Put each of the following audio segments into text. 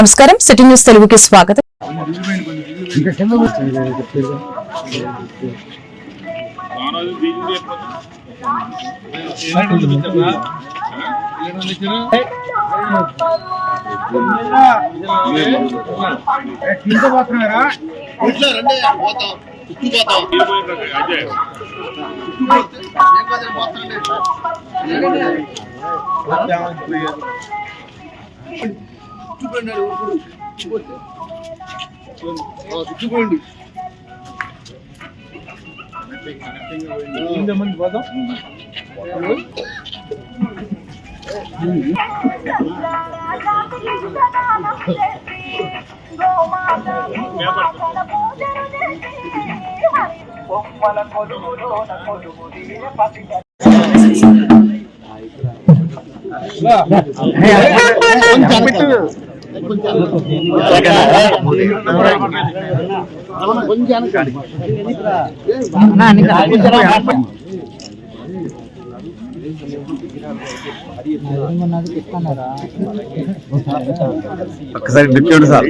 నమస్కారం. City news తెలుగుకి స్వాగతం. కింద అదే చుట్టుకోండి కింద మంది పోతాం ఒక్కసారి డిప్యూటీ సార్.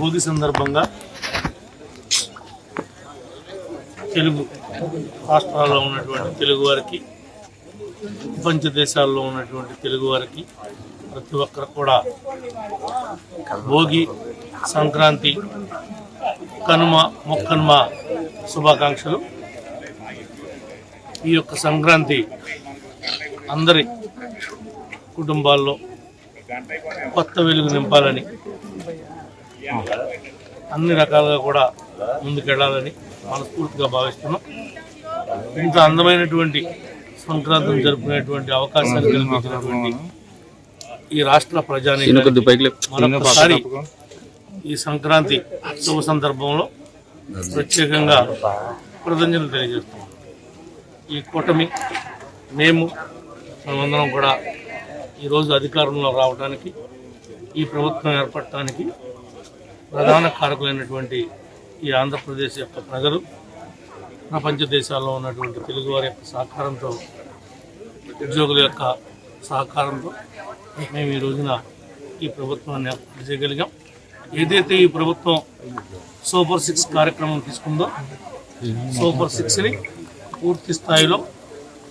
భోగి సందర్భంగా తెలుగు రాష్ట్రాల్లో ఉన్నటువంటి తెలుగు వారికి ప్రపంచ దేశాల్లో ఉన్నటువంటి తెలుగు వారికి ప్రతి ఒక్కరు కూడా భోగి సంక్రాంతి కనుమ మొక్కనుమ శుభాకాంక్షలు. ఈ యొక్క సంక్రాంతి అందరి కుటుంబాల్లో కొత్త వెలుగు నింపాలని అన్ని రకాలుగా కూడా ముందుకెళ్ళాలని మనస్ఫూర్తిగా భావిస్తున్నాం. ఇంత అందమైనటువంటి సంక్రాంతిని జరుపుకునేటువంటి అవకాశాన్ని కల్పించినటువంటి ఈ రాష్ట్ర ప్రజానికి ఈ సంక్రాంతి శుభ సందర్భంలో ప్రత్యేకంగా కృతజ్ఞతలు తెలియజేస్తున్నాం. ఈ కూటమి మేము మనమందరం కూడా ఈరోజు అధికారంలో రావడానికి ఈ ప్రభుత్వం ఏర్పడటానికి ప్రధాన కారకులైనటువంటి ఈ ఆంధ్రప్రదేశ్ యొక్క ప్రజలు ప్రపంచ దేశాల్లో ఉన్నటువంటి తెలుగువారి యొక్క సహకారంతో ఉద్యోగుల యొక్క సహకారంతో మేము ఈ రోజున ఈ ప్రభుత్వాన్ని ఏర్పాటు చేయగలిగాం. ఏదైతే ఈ ప్రభుత్వం సూపర్ సిక్స్ కార్యక్రమం తీసుకుందో సూపర్ సిక్స్ని పూర్తి స్థాయిలో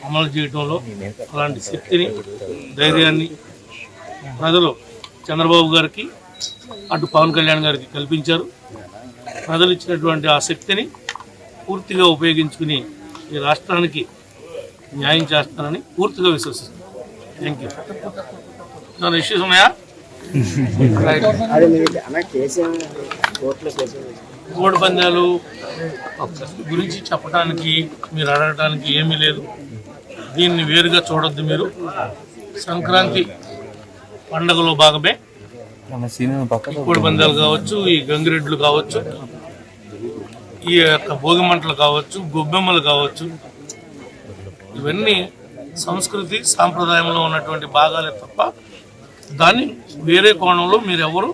అమలు చేయడంలో అలాంటి శక్తిని ధైర్యాన్ని ప్రజలు చంద్రబాబు గారికి అటు పవన్ కళ్యాణ్ గారికి కల్పించారు. ప్రజలు ఇచ్చినటువంటి ఆ శక్తిని పూర్తిగా ఉపయోగించుకుని ఈ రాష్ట్రానికి న్యాయం చేస్తానని పూర్తిగా విశ్వసిస్తాను థ్యాంక్ యూ దాని ఇష్యూస్ ఉన్నాయా? కోడి పందాలు గురించి చెప్పడానికి మీరు అడగడానికి ఏమీ లేదు. దీన్ని వేరుగా చూడొద్దు మీరు. సంక్రాంతి పండగలో భాగమే. కోడి పందాలు కావచ్చు ఈ గంగిరెడ్లు కావచ్చు ఈ యొక్క భోగి మంటలు కావచ్చు గొబ్బెమ్మలు కావచ్చు ఇవన్నీ సంస్కృతి సాంప్రదాయంలో ఉన్నటువంటి భాగాలే తప్ప దాన్ని వేరే కోణంలో మీరెవరు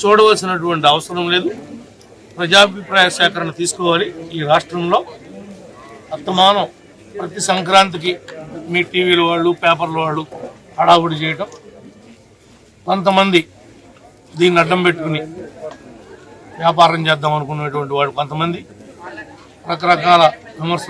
చూడవలసినటువంటి అవసరం లేదు. ప్రజాభిప్రాయ సేకరణ తీసుకోవాలి. ఈ రాష్ట్రంలో అత్తమానం ప్రతి సంక్రాంతికి మీ టీవీల వాళ్ళు పేపర్ల వాళ్ళు హడావుడి చేయటం. కొంతమంది దీన్ని అడ్డం పెట్టుకుని వ్యాపారం చేద్దాం అనుకునేటువంటి వాడు కొంతమంది. రకరకాల విమర్శలు